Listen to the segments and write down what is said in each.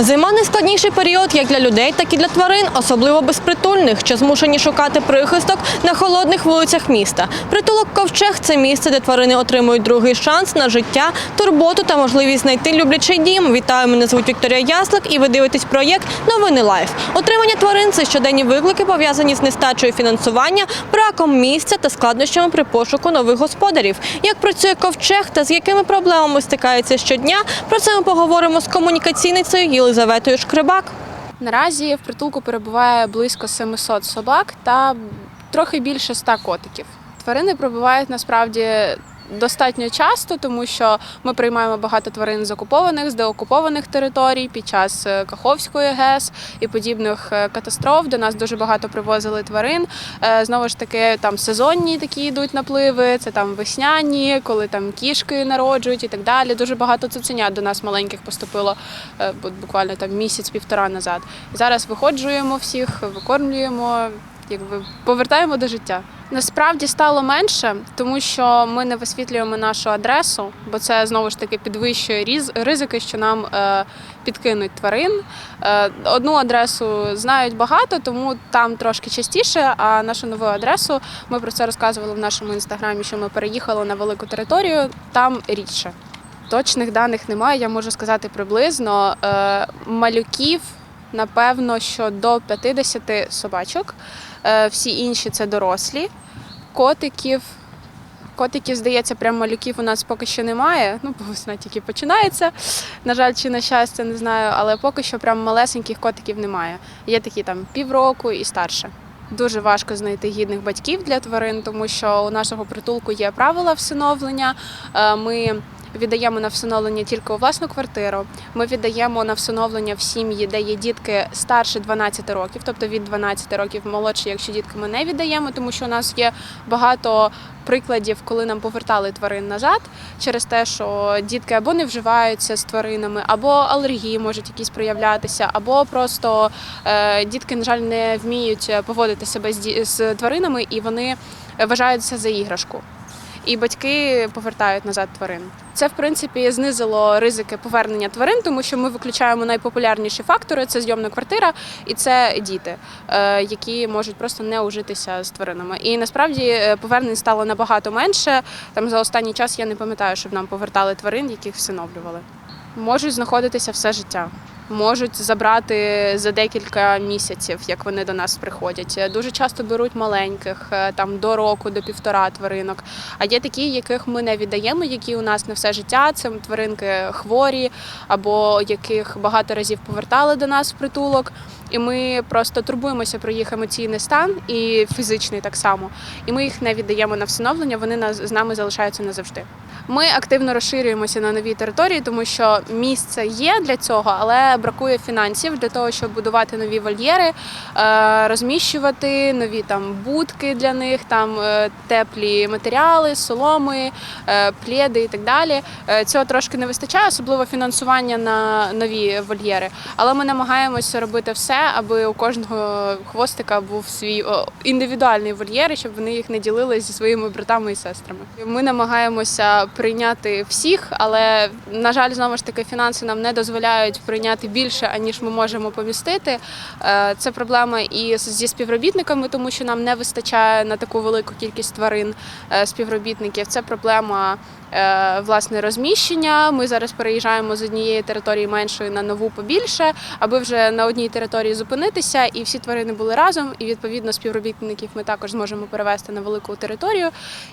Зима найскладніший період як для людей, так і для тварин, особливо безпритульних, що змушені шукати прихисток на холодних вулицях міста. Притулок Ковчег це місце, де тварини отримують другий шанс на життя, турботу та можливість знайти люблячий дім. Вітаю, мене звуть Вікторія Яслик, і ви дивитесь проєкт Новини Лайф. Отримання тварин це щоденні виклики, пов'язані з нестачею фінансування, браком місця та складнощами при пошуку нових господарів. Як працює ковчег та з якими проблемами стикається щодня, про це ми поговоримо з комунікаційницею Єлизаветою Шкрибак. Наразі в притулку перебуває близько 700 собак та трохи більше 100 котиків. Тварини прибувають насправді достатньо часто, тому що ми приймаємо багато тварин з окупованих, з деокупованих територій під час е, Каховської ГЕС і подібних е, катастроф. До нас дуже багато привозили тварин. Е, Знову ж таки, там сезонні такі йдуть напливи, це там весняні, коли там кішки народжують і так далі. Дуже багато цуценят до нас маленьких поступило буквально там місяць-півтора назад. Зараз виходжуємо всіх, викормлюємо, якби повертаємо до життя. Насправді стало менше, тому що ми не висвітлюємо нашу адресу, бо це знову ж таки підвищує різ- ризики, що нам е, підкинуть тварин. Е, одну адресу знають багато, тому там трошки частіше. А нашу нову адресу ми про це розказували в нашому інстаграмі, що ми переїхали на велику територію, там рідше. Точних даних немає, я можу сказати приблизно. Е, малюків, напевно, що до 50 собачок. Е, всі інші це дорослі. Котиків. Котиків, здається, прям малюків у нас поки що немає. Ну, бо весна тільки починається. На жаль, чи на щастя, не знаю, але поки що прям малесеньких котиків немає. Є такі там півроку і старше. Дуже важко знайти гідних батьків для тварин, тому що у нашого притулку є правила всиновлення. Е, Ми віддаємо на всиновлення тільки у власну квартиру. Ми віддаємо на всиновлення в сім'ї, де є дітки старше 12 років, тобто від 12 років молодші, якщо дітки ми не віддаємо, тому що у нас є багато прикладів, коли нам повертали тварин назад через те, що дітки або не вживаються з тваринами, або алергії можуть якісь проявлятися, або просто е, дітки, на жаль, не вміють поводити себе з, з тваринами, і вони вважаються за іграшку. І батьки повертають назад тварин. Це в принципі знизило ризики повернення тварин, тому що ми виключаємо найпопулярніші фактори: це зйомна квартира і це діти, е, які можуть просто не ужитися з тваринами. І насправді е, повернень стало набагато менше. Там за останній час я не пам'ятаю, щоб нам повертали тварин, яких всиновлювали. Можуть знаходитися все життя. Можуть забрати за декілька місяців, як вони до нас приходять. Дуже часто беруть маленьких, е, там до року, до півтора тваринок. А є такі, яких ми не віддаємо, які у нас на все життя. Це тваринки хворі, або яких багато разів повертали до нас в притулок. І ми просто турбуємося про їх емоційний стан і фізичний так само. І ми їх не віддаємо на всиновлення. Вони з нами залишаються назавжди. Ми активно розширюємося на нові території, тому що місце є для цього, але бракує фінансів для того, щоб будувати нові вольєри, е, розміщувати нові там будки для них, там е, теплі матеріали, соломи, е, пледи і так далі. Цього трошки не вистачає, особливо фінансування на нові вольєри. Але ми намагаємося робити все, аби у кожного хвостика був свій індивідуальний вольєр, щоб вони їх не ділили зі своїми братами і сестрами. Ми намагаємося прийняти всіх, але на жаль, знову ж таки, фінанси нам не дозволяють прийняти більше, аніж ми можемо помістити. Е, Це проблема і зі співробітниками, тому що нам не вистачає на таку велику кількість тварин е, співробітників. Це проблема. е, Власне розміщення. Ми зараз переїжджаємо з однієї території меншої на нову побільше, аби вже на одній території зупинитися, і всі тварини були разом. І відповідно співробітників ми також зможемо перевести на велику територію.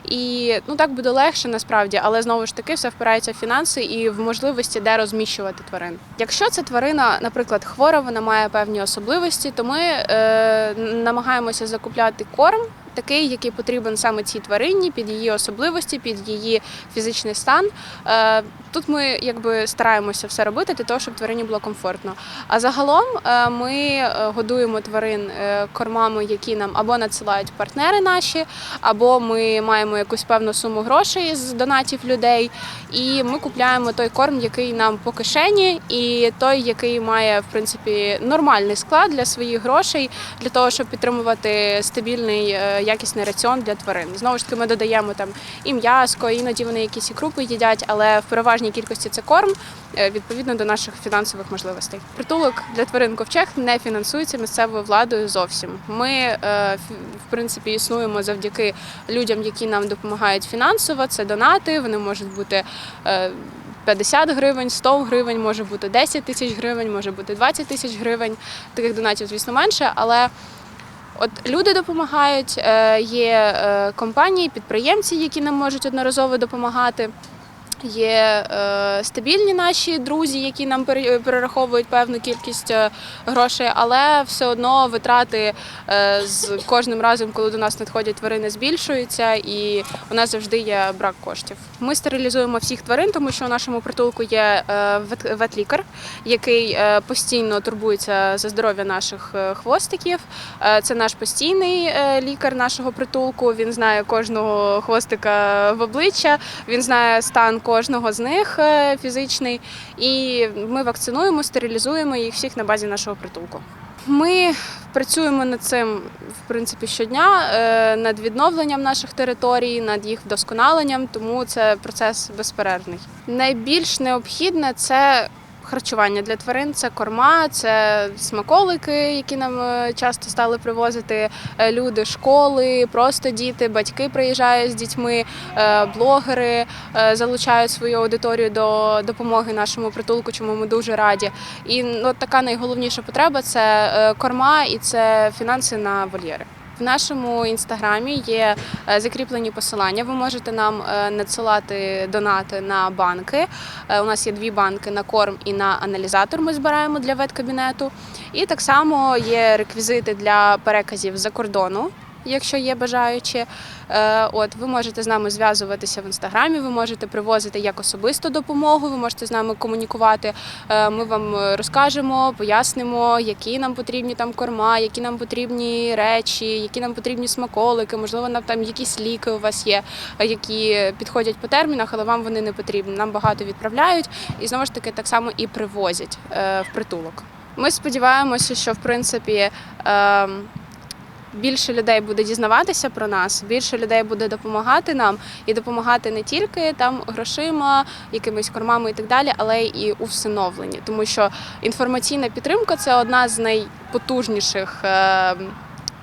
І ну так буде легше насправді, але знову ж таки все впирається в фінанси і в можливості, де розміщувати тварин. Якщо ця тварина, наприклад, хвора, вона має певні особливості, то ми е, намагаємося закупляти корм. Такий, який потрібен саме цій тварині, під її особливості, під її фізичний стан. Е, Тут ми якби стараємося все робити для того, щоб тварині було комфортно. А загалом е, ми е, годуємо тварин кормами, які нам або надсилають партнери наші, або ми маємо якусь певну суму грошей з донатів людей, і ми купляємо той корм, який нам по кишені, і той, який має в принципі нормальний склад для своїх грошей, для того, щоб підтримувати стабільний якісний раціон для тварин. Знову ж таки, ми додаємо там і м'яско, іноді вони якісь і крупи їдять, але в переважній кількості це корм е, відповідно до наших фінансових можливостей. Притулок для тварин ковчег не фінансується місцевою владою зовсім. Ми е, в принципі існуємо завдяки людям, які нам допомагають фінансово. Це донати, вони можуть бути. е, 50 гривень, 100 гривень, може бути 10 тисяч гривень, може бути 20 тисяч гривень. Таких донатів, звісно, менше, але От люди допомагають, е, є е, компанії, підприємці, які нам можуть одноразово допомагати. Є е, стабільні наші друзі, які нам пере- перераховують певну кількість е, грошей, але все одно витрати е, з кожним разом, коли до нас надходять тварини, збільшуються, і у нас завжди є брак коштів. Ми стерилізуємо всіх тварин, тому що у нашому притулку є е, ветлікар, який е, постійно турбується за здоров'я наших хвостиків. Це наш постійний лікар нашого притулку. Він знає кожного хвостика в обличчя, він знає стан кожного з них е, фізичний. І ми вакцинуємо, стерилізуємо їх всіх на базі нашого притулку. Ми працюємо над цим в принципі щодня, е, над відновленням наших територій, над їх вдосконаленням, тому це процес безперервний. Найбільш необхідне це харчування для тварин, це корма, це смаколики, які нам е, часто стали привозити е, люди, школи, просто діти, батьки приїжджають з дітьми, е, блогери залучають свою аудиторію до допомоги нашому притулку, чому ми дуже раді. І ну, така найголовніша потреба це корма і це фінанси на вольєри. В нашому інстаграмі є е, закріплені посилання. Ви можете нам е, надсилати донати на банки. Е, У нас є дві банки на корм і на аналізатор. Ми збираємо для веткабінету. І так само є реквізити для переказів за кордону. Якщо є бажаючі, Е, от ви можете з нами зв'язуватися в інстаграмі, ви можете привозити як особисту допомогу, ви можете з нами комунікувати. Е, Ми вам розкажемо, пояснимо, які нам потрібні там корма, які нам потрібні речі, які нам потрібні смаколики, можливо, нам там якісь ліки у вас є, які підходять по термінах, але вам вони не потрібні. Нам багато відправляють і знову ж таки так само і привозять е, в притулок. Ми сподіваємося, що в принципі. Ем, більше людей буде дізнаватися про нас, більше людей буде допомагати нам і допомагати не тільки там грошима, якимись кормами і так далі, але і у всиновленні, тому що інформаційна підтримка це одна з найпотужніших.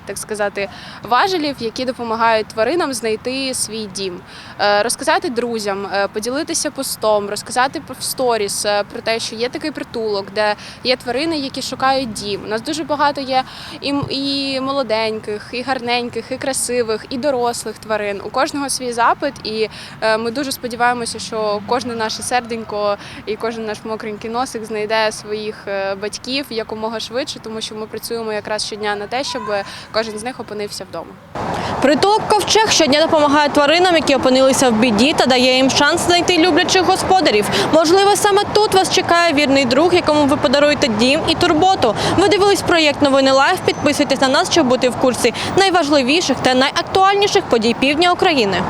Так сказати, важелів, які допомагають тваринам знайти свій дім, Е, розказати друзям, е, поділитися постом, розказати в сторіс е, про те, що є такий притулок, де є тварини, які шукають дім. У нас дуже багато є і, і молоденьких, і гарненьких, і красивих, і дорослих тварин. У кожного свій запит, і ми дуже сподіваємося, що кожне наше серденько і кожен наш мокренький носик знайде своїх батьків якомога швидше, тому що ми працюємо якраз щодня на те, щоб кожен з них опинився вдома. Притулок ковчег щодня допомагає тваринам, які опинилися в біді, та дає їм шанс знайти люблячих господарів. Можливо, саме тут вас чекає вірний друг, якому ви подаруєте дім і турботу. Ви дивились проєкт Новини Лайф. Підписуйтесь на нас, щоб бути в курсі найважливіших та найактуальніших подій півдня України.